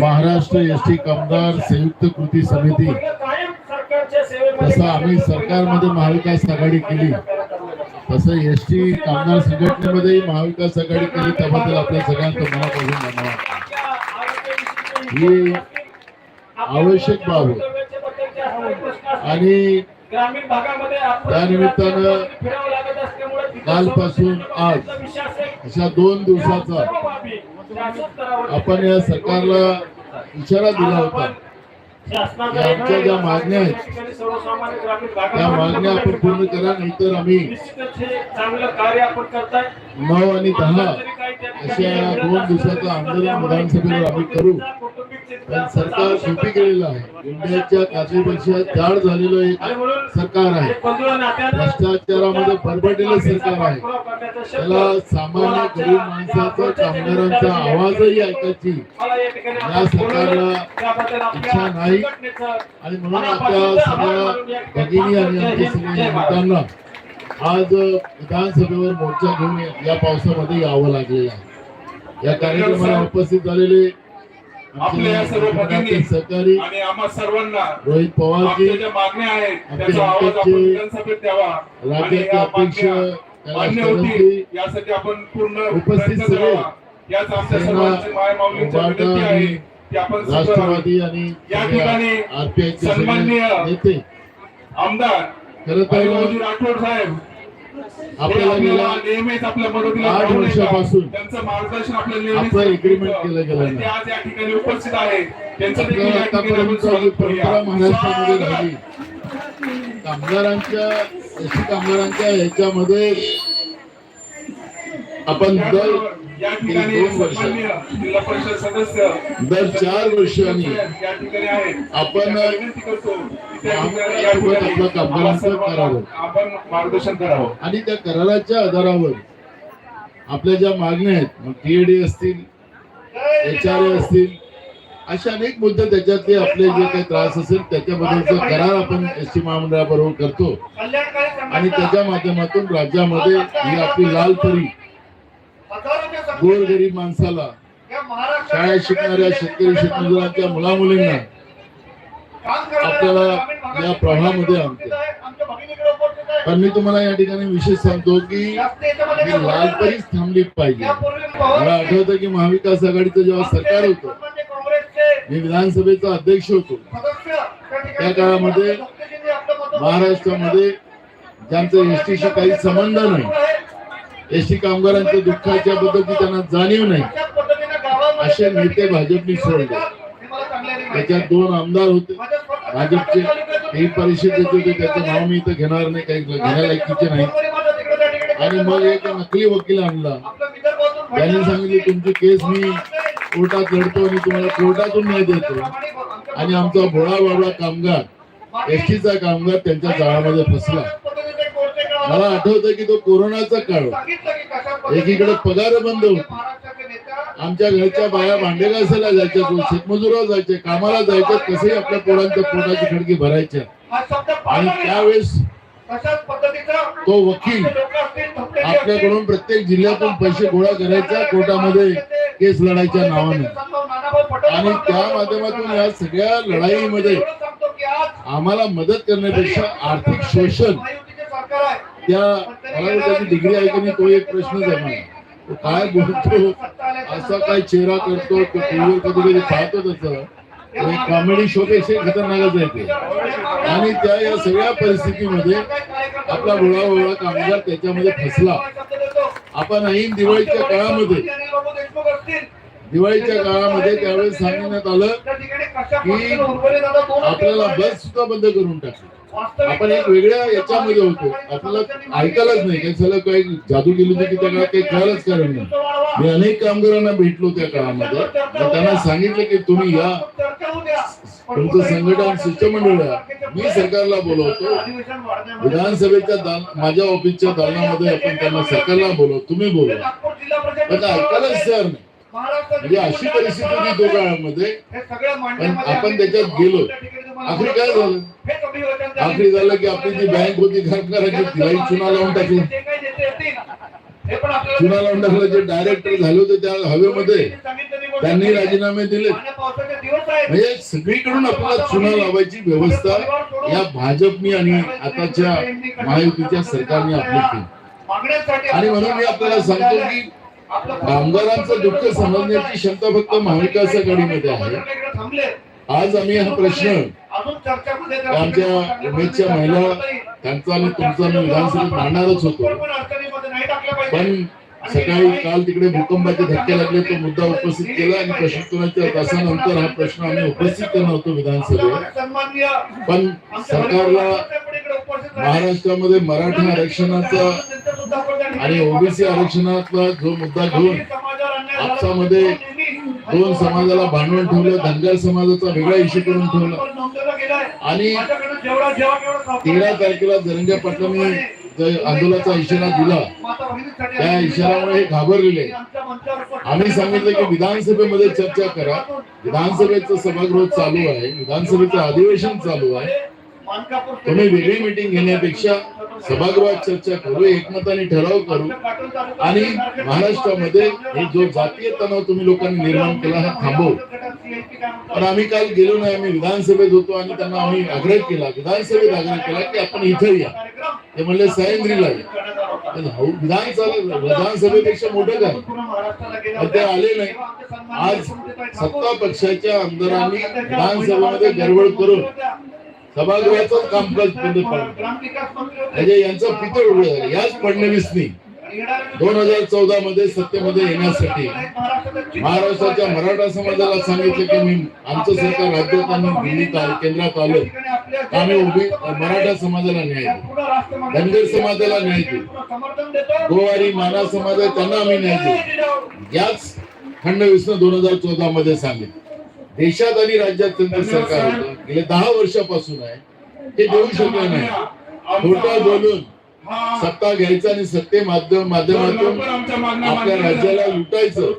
Maharashtra S T कामगार संयुक्त कृती समिती. तसं आम्ही सरकारमध्ये महाविकास आघाडी केली. तसं एस टी कामगार संघटनेमध्येही महाविकास आघाडी केली त्याबद्दल आपल्या सगळ्यांचं मनापासून धन्यवाद. ही आवश्यक बाब आहे. आणि ग्रामीण भागामध्ये आपण त्या निमित्तानं फिरावं लागत असल्यामुळे तिथं कालपासून आज अशा दोन दिवसाचा आपण या सरकारला इशारा दिला होता. शासनाचा आमच्या ज्या मागण्या आहेत, त्या मागण्या आपण पूर्ण करा नाहीतर आम्ही नऊ आणि दहा अशा दोन दिवसाचं आंदोलन विधानसभेवर आम्ही करू. पण सरकार झोपी गेलेलं आहे. इंडियाच्या काचेपेक्षा जाड झालेलं एक सरकार आहे. भ्रष्टाचारामध्ये बरबडलेलं सरकार आहे. त्याला सामान्य गरीब माणसाचा कामगारांचा आवाजही ऐकायची या सरकारला इच्छा नाही. आणि म्हणून आपल्या सगळ्या भगिनी आणि आमच्या सगळ्या युवकांना आज विधानसभेवर मोर्चा घेऊन या पावसामध्ये यावं लागलेलं आहे. या कार्यक्रमाला उपस्थित झालेले आपल्या या सर्व भगिनी सहकारी आणि आम्हा सर्वांना रोहित पवारजी ज्या मागण्या आहेत त्याचा आवाज आपण विधानसभेत द्यावा. आणि या मागण्या मान्य होतील यासाठी आपण पूर्ण उपस्थित सगळे याच आमच्या सर्वांची माय माऊलींची विनंती आहे की आपण राष्ट्रवादी आणि या ठिकाणी सन्माननीय आमदार राठोड साहेब आपल्याला नेहमीच आपल्या मदतीला आठ. वर्षापासून त्यांचं मार्गदर्शन आपल्याला agreement केलं गेलं. ते आज या ठिकाणी उपस्थित आहे त्यांचं. परंपरा महाराष्ट्रामध्ये कामगारांच्या एसटी कामगारांच्या ह्याच्यामध्ये आपण दर या ठिकाणी जिल्हा परिषद सदस्य दर चार वर्षांनी या ठिकाणी आहेत आपण त्यांना विनंती करतो त्या कामगारांचं करावं. आपण मार्गदर्शन करावं आणि त्या कराराच्या आधारावर आपल्या ज्या मागण्या आहेत मग टीएडी असतील एच आर ए असतील अशा अनेक मुद्दे त्याच्यातले आपले जे काही त्रास असेल त्याच्याबद्दलचा करार आपण एस टी महामंडळाबरोबर करतो आणि त्याच्या माध्यमातून राज्यामध्ये ही आपली लाल परी गोरगरीब माणसाला शाळेत शिकणाऱ्या शेतकरी शेतमजुरांच्या मुलामुलींना आपल्याला या प्रवाहामध्ये आणते. पण मी तुम्हाला या ठिकाणी विशेष सांगतो की ही लाल परीच थांबली पाहिजे. मला आठवतं की महाविकास आघाडीचं जेव्हा सरकार होतं मी विधानसभेचा अध्यक्ष होतो. त्या काळामध्ये महाराष्ट्रामध्ये ज्यांचं एसटीशी काही संबंध नाही एसटी कामगारांच्या दुःखाच्या बद्दलची त्यांना जाणीव नाही असे नेते भाजपने सोडले. त्याच्यात दोन आमदार होते. भाजपचे काही परिषदेचे होते त्याचं नाव मी इथं घेणार नाही काही घेण्याला नाही. आणि मग एक नकली वकील आणला. त्यांनी सांगितले तुमची केस मी कोर्टात लढतो आणि तुम्हाला कोर्टातून न्याय देतो. आणि आमचा भोळा बाबा कामगार एसटीचा कामगार त्यांच्या जाळामध्ये फसला. मला आठवतं की तो कोरोनाचा काळ. एकीकडे पगार बंद होते. आमच्या घरच्या बाया भांडे घासायला जायच्या शेतमजुरावर जायचे कामाला जायच्या कसंही आपल्या पोरांच्या पोटाची खडकी भरायच्या आणि त्यावेळेस तो वकील आपल्याकडून प्रत्येक जिल्ह्यातून पैसे गोळा करायचा कोर्टामध्ये केस लढायच्या नावाने. आणि त्या माध्यमातून या सगळ्या लढाईमध्ये आम्हाला मदत करण्यापेक्षा आर्थिक शोषण त्या मला त्याची डिग्री आहे की नाही तो एक प्रश्नच आहे मला. काय बोलतो? असा काय चेहरा करतो तो टीव्हीवर कधी कधी पाहतो तसं. कॉमेडी शो पेक्षा खतरनाकच आहे ते. आणि त्या या सगळ्या परिस्थितीमध्ये आपला भोळा कामगार त्याच्यामध्ये फसला. आपण ऐन दिवाळीच्या काळामध्ये दिवाळीच्या काळामध्ये त्यावेळेस सांगण्यात आलं की आपल्याला बस सुद्धा बंद करून टाकली. आपण एक वेगळ्या याच्यामध्ये होतो. आपल्याला ऐकायलाच नाही. काही झालं काही जादू गेली होती की त्या काळात काही कळालंच कारण नाही. मी अनेक कामगारांना भेटलो त्या काळामध्ये. त्यांना सांगितलं की तुम्ही या तुमचं संघटन शिष्टमंडळ मी सरकारला बोलवतो. विधानसभेच्या माझ्या ऑफिसच्या दालनामध्ये आपण त्यांना सरकारला बोलव तुम्ही बोलवा. पण ते ऐकायलाच सर नाही. म्हणजे अशी परिस्थिती होती तो काळामध्ये. पण आपण त्याच्यात गेलो. आखरी काय झालं? आखरी झालं की आपली जी बँक होती घरकराची तिलाही चुना लावून टाकली चुना लावून टाकलं जे डायरेक्टर झाले होते त्या हवेमध्ये त्यांनी राजीनामे दिले म्हणजे सगळीकडून आपल्याला चुना लावायची व्यवस्था या भाजपनी आणि आताच्या महायुतीच्या सरकारने आपली केली. आणि म्हणून मी आपल्याला सांगतो की कामगारांचं दुःख समजण्याची क्षमता फक्त महाविकास आघाडीमध्ये आहे. आज आम्ही हा प्रश्न आमच्या उमेदच्या महिला त्यांचा आणि तुमचा मी विधानसभेत मांडणारच होतो पण सकाळी काल तिकडे भूकंपाचे धक्के लागले तो मुद्दा उपस्थित केला आणि प्रशिक्षणाच्या तासानंतर हा प्रश्न आम्ही उपस्थित करणार होतो विधानसभेत पण सरकारला महाराष्ट्रामध्ये मराठा आरक्षणाचा आणि ओबीसी आरक्षणातला जो मुद्दा घेऊन आपसामध्ये दोन समाजाला भांडवण ठेवलं धनगर समाजाचा वेगळा इश्यू करून ठेवला. आणि तेरा तारखेला धनंजय पाटलांनी आंदोलनाचा इशारा दिला त्या इशाऱ्यामुळे हे घाबरलेले आम्ही सांगितलं की विधानसभेमध्ये चर्चा करा. विधानसभेचं सभागृह चालू आहे विधानसभेचं अधिवेशन चालू आहे. तुम्ही वेगळी मिटिंग घेण्यापेक्षा सभागृहात चर्चा करू एकमताने ठराव करू. आणि महाराष्ट्रामध्ये हे जो जातीय तणाव तुम्ही लोकांनी निर्माण केला हा थांबवू. पण आम्ही काल गेलो नाही आम्ही विधानसभेत होतो आणि त्यांना आम्ही आग्रह केला विधानसभेत आग्रह केला की आपण इथे या. ते म्हणले सह्याद्रीला पण हो, विधानसभा विधानसभेपेक्षा मोठं काय? ते आले नाही. आज सत्ता पक्षाच्या आमदारांनी विधानसभेमध्ये गडबड करून सभागृहाचं कामकाज बंद पडलं. म्हणजे यांचं पितळ उघड झालं. याच फडणवीसनी दोन हजार चौदा मध्ये सत्तेमध्ये येण्यासाठी महाराष्ट्राच्या मराठा समाजाला सांगितलं की मी आमचं सरकार राज्यात आणि दिल्लीत आलं केंद्रात आलं. आम्ही उभी मराठा समाजाला न्याय देऊ. धनगर समाजाला न्याय देऊ. गोवारी माना समाज आहे त्यांना आम्ही न्याय देऊ. याच फडणवीसनं दोन हजार चौदा मध्ये सांगितलं. देशात आणि राज्यात त्यांचं सरकार होतं. गेले दहा वर्षापासून आहे. हे देऊ शकलं नाही. खोटं बोलून सत्ता घ्यायचं आणि सत्ते माध्यम माध्यमातून आपल्या राज्याला लुटायचं.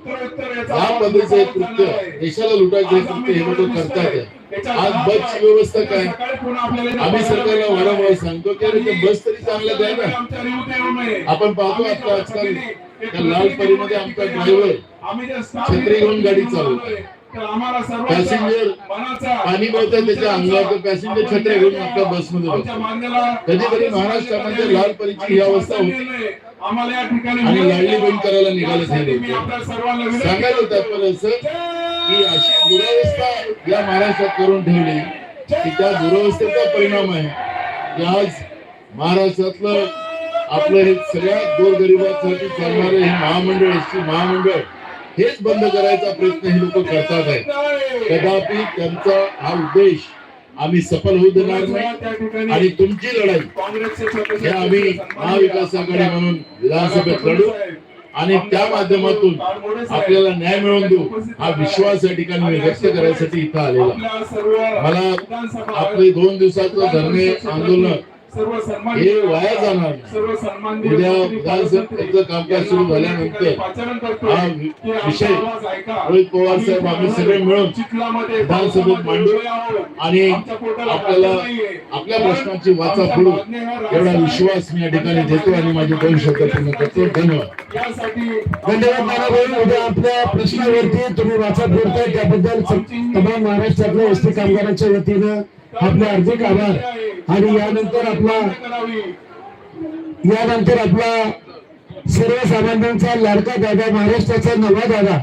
या पद्धतीचं हे कृत्य देशाला लुटायचं हे कृत्य हे लोक करतात. आज बसची व्यवस्था काय? आम्ही सरकारला वारंवार सांगतो की अरे ते बस तरी चांगल्या द्या ना. आपण पाहतो आता आजकाल त्या लाल परीमध्ये आमचा ड्रायव्हर छत्री घेऊन गाडी चालवतो. पॅसेंजर पाणी बघतात त्याच्या अंगावर पॅसेंजर छत्र्या घेऊन आपल्या बसमध्ये कधी कधी महाराष्ट्रामध्ये लाल परीची ही अवस्था होती. आम्हाला या ठिकाणी आणि लाडली बहीण करायला निघाले सांगायला तात्पर्य असं की अशी दुरावस्था या महाराष्ट्रात करून ठेवली की त्या दुरावस्थेचा परिणाम आहे. की आज महाराष्ट्रातलं आपलं हे सगळ्या गोरगरिबांसाठी चालणारं हे महामंडळ एस महामंडळ हेच बंद करायचा प्रयत्न हे लोक करतात आहे. कदापि त्यांचा हा उद्देश आम्ही सफल होऊ देणार नाही आणि तुमची लढाई हे आम्ही महाविकास आघाडी म्हणून विधानसभेत लढू आणि त्या माध्यमातून आपल्याला न्याय मिळवून देऊ हा विश्वास या ठिकाणी मी व्यक्त करायसाठी इथं आलेला मला आपले दोन दिवसाचं धरणे आंदोलन सर्व सन्मान हे वाया जाणार. सर्व सन्मान उद्या विधानसभेचं कामकाज सुरू झाल्यानंतर पाचारण करतो हा वि- विषय रोहित पवार साहेब आम्ही सगळे मिळून चिखलामध्ये विधानसभेत मांडू आणि आपल्याला आपल्या प्रश्नाची वाचा फोडू एवढा विश्वास मी या ठिकाणी देतो आणि माझे दोन शब्द पूर्ण करतो. धन्यवाद. धन्यवाद उद्या आपल्या प्रश्नावरती तुम्ही वाचा फोडताय त्याबद्दल तमाम महाराष्ट्रातल्या एसटी कामगारांच्या वतीनं आपले हार्दिक आभार. आणि यानंतर आपला यानंतर आपला सर्वसामान्यांचा लाडका दादा महाराष्ट्राचा नवा दादा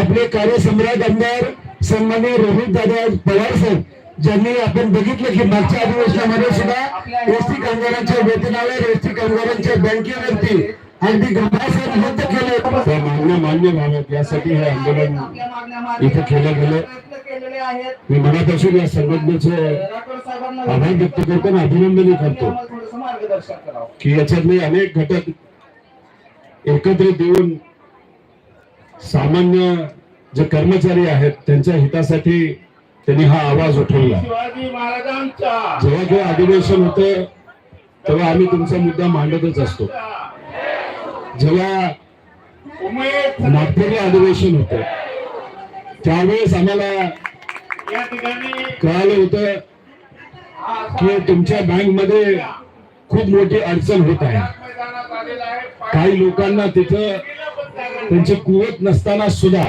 आपले कार्यसम्राट आमदार सन्मान्य रोहित दादा पवार साहेब ज्यांनी आपण बघितलं की मागच्या अधिवेशनामध्ये सुद्धा एसटी कामगारांच्या वेतनावर एसटी कामगारांच्या बँकेवरती अगदी घमासान युद्ध केले त्या मागण्या मान्य व्हाव्यात यासाठी हे आंदोलन इथं केलं गेलं. मी मनापासून या संघटनेचे आभार व्यक्त करतो आणि अभिनंदनही करतो की याच्यातले अनेक घटक एकत्रित येऊन सामान्य जे कर्मचारी आहेत त्यांच्या हितासाठी त्यांनी हा आवाज उठवला. जेव्हा जेव्हा अधिवेशन होतं तेव्हा आम्ही तुमचा मुद्दा मांडतच असतो. जेव्हा उमेद नागपूरला अधिवेशन होत त्यावेळेस आम्हाला कळालं होत की तुमच्या बँकमध्ये खूप मोठी अडचण होत आहे आहे. काही लोकांना तिथं त्यांची कुवत नसताना सुद्धा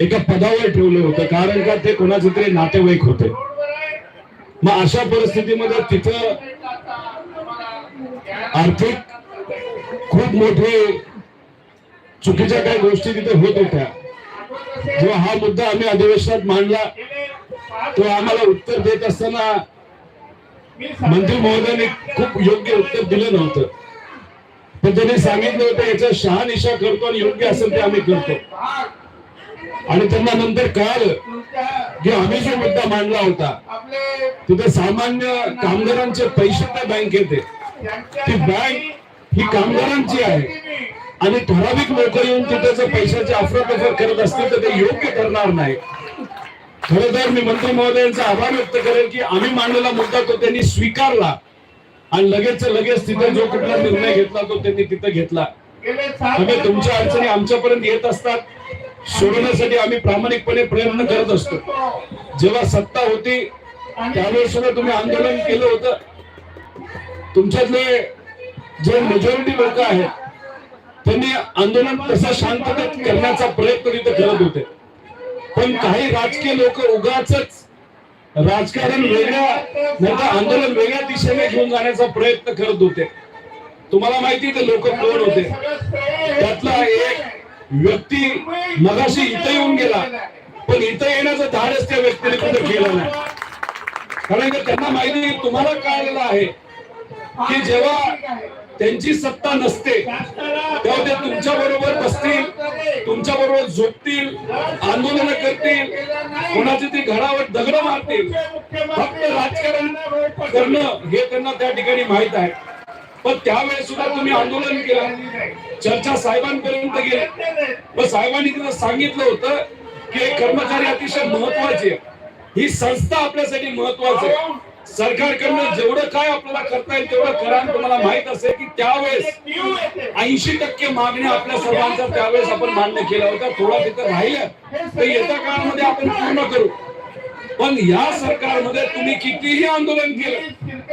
एका पदावर ठेवलं होतं कारण का ते कोणाचे तरी नातेवाईक होते. मग अशा परिस्थितीमध्ये तिथं आर्थिक खूप मोठे चुकीच्या काही गोष्टी तिथे होत होत्या. जेव्हा हा मुद्दा आम्ही अधिवेशनात मांडला तो आम्हाला उत्तर देत असताना मंत्री महोदयाने खूप योग्य उत्तर दिलं नव्हतं. पण त्यांनी सांगितलं होतं याचा शहानिशा करतो आणि योग्य असेल ते आम्ही करतो. आणि त्यांना नंतर कळालं की आम्ही जो मुद्दा मांडला होता तिथे सामान्य कामगारांचे पैसे त्या बँकेत ती बँक ही कामगारांची आहे. आणि ठराविक लोक येऊन तिथे जर पैशाची अफरातफर करत असतील तर ते योग्य ठरणार नाही. खरं तर मी मंत्री महोदयांचा आभार व्यक्त करेन की आम्ही मांडलेला मुद्दा तो त्यांनी स्वीकारला. आणि लगेच लगेच तिथे जो कुठला निर्णय घेतला तो त्यांनी तिथे घेतला. गेले तुमच्या अडचणी आमच्यापर्यंत येत असतात. सोडवण्यासाठी आम्ही प्रामाणिकपणे प्रयत्न करत असतो. जेव्हा सत्ता होती त्यावेळेस सुद्धा तुम्ही आंदोलन केलं होतं. तुमच्यातले जे मेजॉरिटी लोक आहेत त्यांनी आंदोलन तसं शांततेत करण्याचा प्रयत्न तिथे करत होते. पण काही राजकीय लोक उगाच राजकारण वेगळ्या नाही आंदोलन वेगळ्या दिशेने घेऊन जाण्याचा प्रयत्न करत होते. तुम्हाला माहिती ते लोक कोण होते? त्यातला एक व्यक्ती मगाशी इथं येऊन गेला पण इथं येण्याचं धाडच त्या व्यक्तीने कुठे केलं नाही. कारण की त्यांना माहिती तुम्हाला कळलेलं आहे की जेव्हा त्यांची सत्ता नसते. तेव्हा ते तुमच्या बरोबर बसतील तुमच्या बरोबर झोपतील आंदोलन करतील कोणाची ती घरावर दगड मारतील. फक्त राजकारण करणं हे त्यांना त्या ठिकाणी माहीत आहे. पण त्यावेळेस सुद्धा तुम्ही आंदोलन केलं. चर्चा साहेबांपर्यंत गेली. पण साहेबांनी तिथं सांगितलं होतं की कर्मचारी अतिशय महत्त्वाचे आहे. ही संस्था आपल्यासाठी महत्वाची आहे. सरकारकडनं जेवढं काय आपल्याला करता येईल तेवढं करा. तुम्हाला माहीत असेल की त्यावेळेस ऐंशी टक्के मागण्या आपल्या सर्वांचा त्यावेळेस आपण मान्य केला होता. थोडा तिथं राहिलं. तर येत्या काळामध्ये आपण पूर्ण करू. पण या सरकारमध्ये तुम्ही कितीही आंदोलन केलं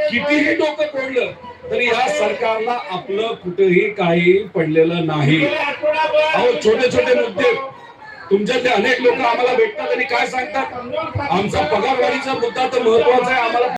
कितीही डोकं तोडलं तरी या सरकारला आपलं कुठेही काही पडलेलं नाही. अहो छोटे छोटे मुद्दे. तुमच्यातले अनेक लोक आम्हाला भेटतात आणि काय सांगतात? आमचा पगारवाढीचा मुद्दा तर महत्त्वाचा आहे. आम्हाला